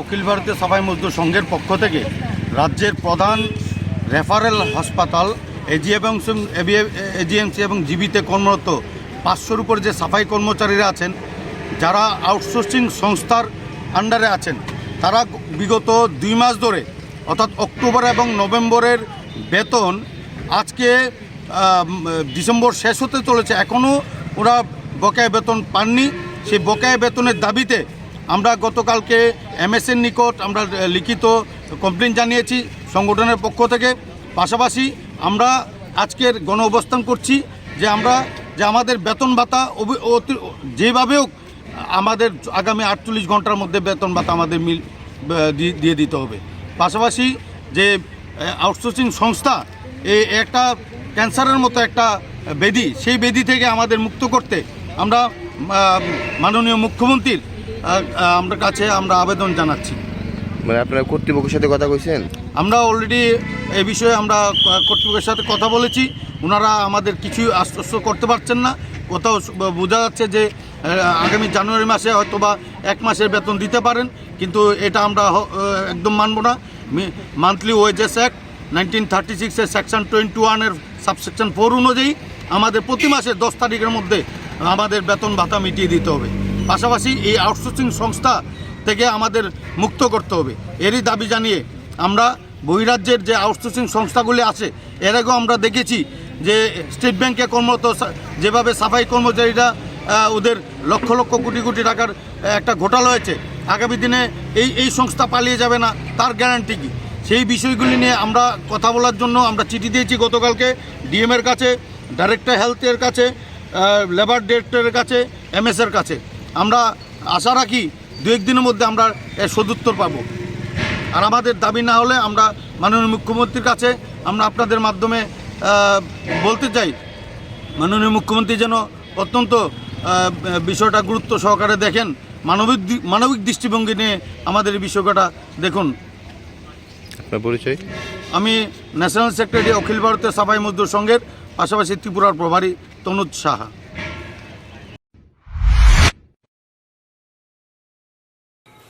অখিল ভারতীয় সাফাই মজদুর সংঘের পক্ষ থেকে রাজ্যের প্রধান রেফারেল হাসপাতাল এজিএমসি এজিএমসি এবং জিবিতে কর্মরত পাঁচশোর উপর যে সাফাই কর্মচারীরা আছেন, যারা আউটসোর্সিং সংস্থার আন্ডারে আছেন, তারা বিগত দুই মাস ধরে, অর্থাৎ অক্টোবর এবং নভেম্বরের বেতন আজকে ডিসেম্বর শেষ হতে চলেছে। এখনও ওরা বকেয়া বেতন পাননি। সেই বকেয়া বেতনের দাবিতে আমরা গতকালকে এমএসএর নিকট আমরা লিখিত কমপ্লেন জানিয়েছি সংগঠনের পক্ষ থেকে। পাশাপাশি আমরা আজকের গণ অবস্থান করছি যে আমরা, যে আমাদের বেতন ভাতা যেভাবে হোক, আমাদের আগামী আটচল্লিশ ঘণ্টার মধ্যে বেতন ভাতা আমাদের মিল দিয়ে- দিতে হবে। পাশাপাশি যে আউটসোর্সিং সংস্থা এই একটা ক্যান্সারের মতো একটা বেদি, সেই বেদি থেকে আমাদের মুক্ত করতে আমরা মাননীয় মুখ্যমন্ত্রীর আমরা কাছে আমরা আবেদন জানাচ্ছি। মানে আপনারা কর্তৃপক্ষের সাথে কথা কইছেন? আমরা অলরেডি এই বিষয়ে আমরা কর্তৃপক্ষের সাথে কথা বলেছি। ওনারা আমাদের কিছুই আশ্বস্ত করতে পারছেন না। কোথাও বোঝা যাচ্ছে যে আগামী জানুয়ারি মাসে হয়তো বা এক মাসের বেতন দিতে পারেন কিন্তু এটা আমরা একদম মানব না। Monthly wages act nineteen thirty সিক্সের সেকশন টোয়েন্টি ওয়ানের সাবসেকশন ফোর অনুযায়ী আমাদের প্রতি মাসের দশ তারিখের মধ্যে আমাদের বেতন ভাতা মিটিয়ে দিতে হবে। পাশাপাশি এই আউটসোর্সিং সংস্থা থেকে আমাদের মুক্ত করতে হবে। এরই দাবি জানিয়ে আমরা বহিরাজ্যের যে আউটসোর্সিং সংস্থাগুলি আছে, এর আগেও আমরা দেখেছি যে স্টেট ব্যাংকে কর্মরত যেভাবে সাফাই কর্মচারীরা ওদের লক্ষ লক্ষ কোটি কোটি টাকার একটা ঘোটাল হয়েছে, আগামী দিনে এই এই সংস্থা পালিয়ে যাবে না, তার গ্যারান্টি কি? সেই বিষয়গুলি নিয়ে আমরা কথা বলার জন্য আমরা চিঠি দিয়েছি গতকালকে ডিএমের কাছে ডাইরেক্টর হেলথের কাছে লেবার ডিরেক্টরের কাছে এমএসের কাছে। আমরা আশা রাখি দু একদিনের মধ্যে আমরা এর সদুত্তর পাবো। আর আমাদের দাবি না হলে আমরা মাননীয় মুখ্যমন্ত্রীর কাছে আমরা আপনাদের মাধ্যমে বলতে চাই মাননীয় মুখ্যমন্ত্রী যেন অত্যন্ত বিষয়টা গুরুত্ব সহকারে দেখেন মানবিক মানবিক দৃষ্টিভঙ্গি নিয়ে আমাদের এই বিষয়টা দেখুন। আপনার পরিচয়? আমি ন্যাশনাল সেক্রেটারি অখিল ভারতের সাফাই মজদুর সংঘের পাশাপাশি ত্রিপুরার প্রভারী তনুজ সাহা।